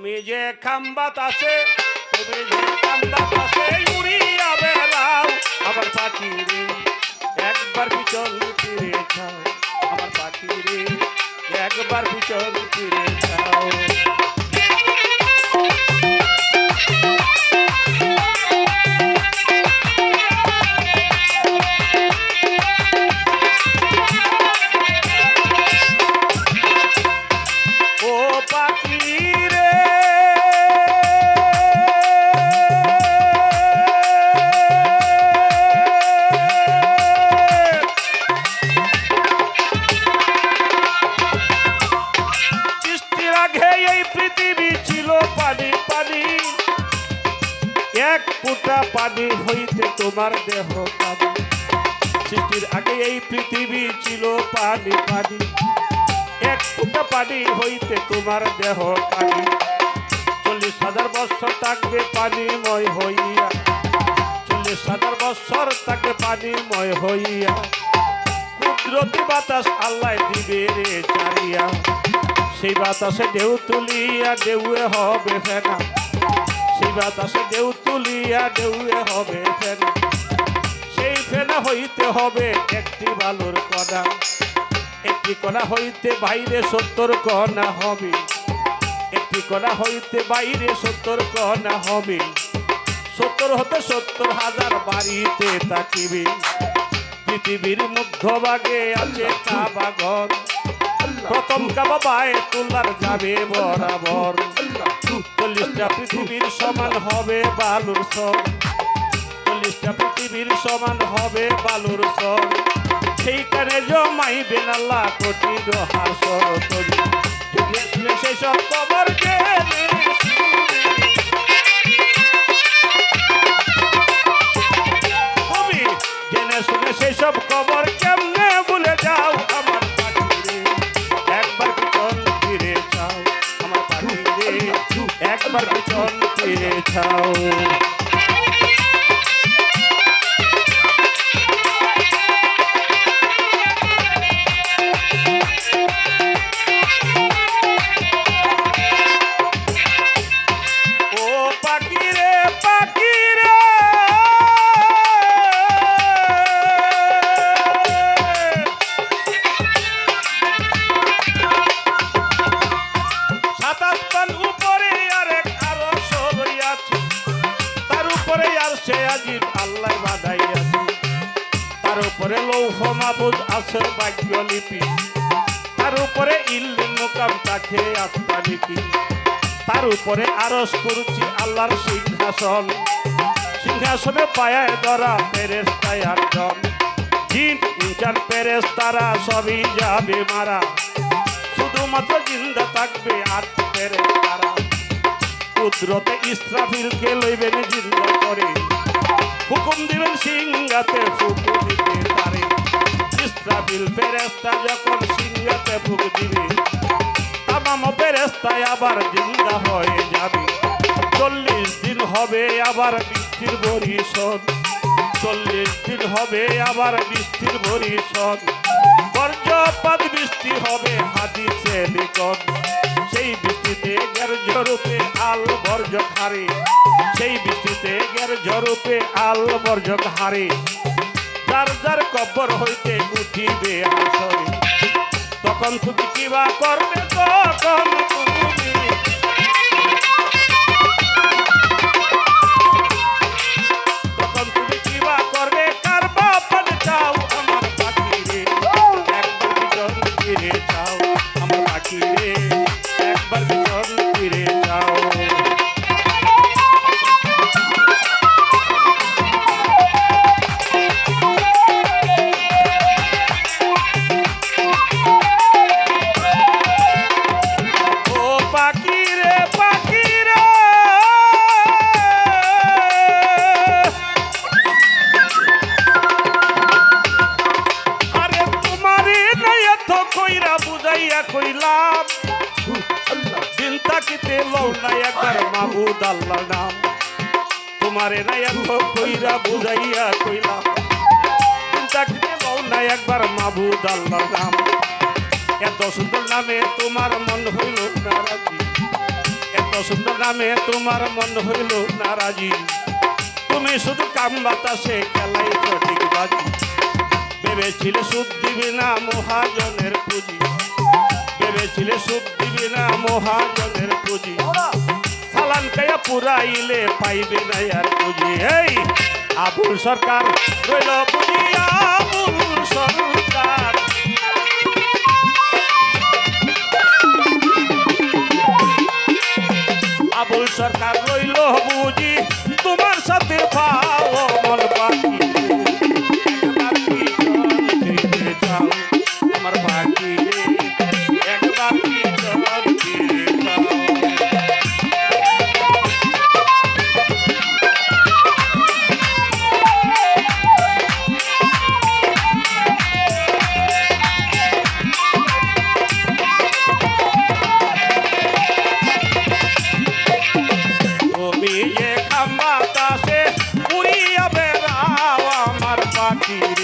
তুমি যে খাম্বাত আছে, তুমি যে খাম্বাত আছে উড়িয়া বেড়াও আমার পাখি রে একবার পিছন ফিরে যাও, আমার পাখি রে একবার পিছন ফিরে যাও। হইতে তোমার দেহ পানি। সৃষ্টির আগে এই পৃথিবী ছিল পানি পানি। এক ফুটা পানি হইতে তোমার দেহ পানি। চল্লিশ হাজার বছর থাকবে পানিময় হইয়া। চল্লিশ হাজার বছর থাকবে পানিময় হইয়া। কুদরতি বাতাস আল্লাহ দিবে রে চারিয়া। সেই বাতাসে ঢেউ তুলিয়া ঢেউয়ে হবে ফেনা। সেই বাতাসে ঢেউ তুলিয়া ঢেউয়ে হবে ফেনা। সেই ফেনা হইতে হবে একটি বালুর কণা। একটি কণা হইতে বাইরে সত্তর কণা হবে। একটি কণা হইতে বাইরে সত্তর কণা হবে। সত্তর হতে সত্তর হাজার বাড়িতে তাকিবে পৃথিবীর মধ্যভাগে আছে কাবা ঘর প্রথম কাবা পায়ে তোলার যাবে বরাবর। চল্লিশটা পৃথিবীর সমান হবে বালুর সর। চল্লিশটা পৃথিবীর সমান হবে বালুর সর। সেইখানে জমাইবেন আল্লাহ কোটি হাসর তরি জেনে শুনে সেই সব খবর জেনে শুনে তুমি জেনে ফিরে লৌহ আছে বাক্য লিপি তার উপরে ইল্লি মোকাম তাকে আত্মা লিপি তার উপরে আরস করছি আল্লাহর সিংহাসন। সিংহাসনে পায়ায় ধরা ফেরেস্তায় আটজন জিন ইনচার ফেরেস তারা সবই যাবে মারা। শুধুমাত্র জিন্দা থাকবে আট ফেরে তারা কুদরতে ইসরাফিলকে লইবেন জিন্দা করে। হুকুম দিবেন সিংহাতে ইসরাফিল ফেরেস্তা যখন সিংহাতে ফুক দিবে, তামাম ফেরেস্তায় আবার জিন্দা হয়ে যাবে। চল্লিশ দিন হবে আবার বৃষ্টির বরিশন চল্লিশ দিন হবে আবার বৃষ্টির বরিশন বর্জপাত বৃষ্টি হবে হাদিসে নিকট। সেই বৃষ্টিতে গ্যার ঝরুপে আল বর্জ হারে সেই বৃষ্টিতে গ্যার ঝরুপে আল বর্জ হারে যার যার কব্বর হইতে উঠিবে হাসরে তখন তুমি কিবা করবে? তখন তুমি তখন তুমি কিবা একবার বিজন একবার বিজন তাকিতে লও না একবার আল্লাহ নাম। তোমারে নাই কইরা বুঝাইয়া কইলাম। আল্লাহ নাম। এত সুন্দর নামে তোমার মন হইল না রাজি এত সুন্দর নামে তোমার মন হইল নারাজি। তুমি শুধু কাম বাতাসে খেলাই সঠিক বাজি। ভেবেছিলে সুদ দিবে না মহাজনের পুঁজি। ভেবেছিলে সুদ না মহাজনের পুঁজি। সালান কায়া পুরাইলে পাইবে না আর পুঁজি। এই, আবুল সরকার রইল আবুল সরকার। আবুল সরকার রইল বুঝি, তোমার সাথে আমার পাখি আমার পাখি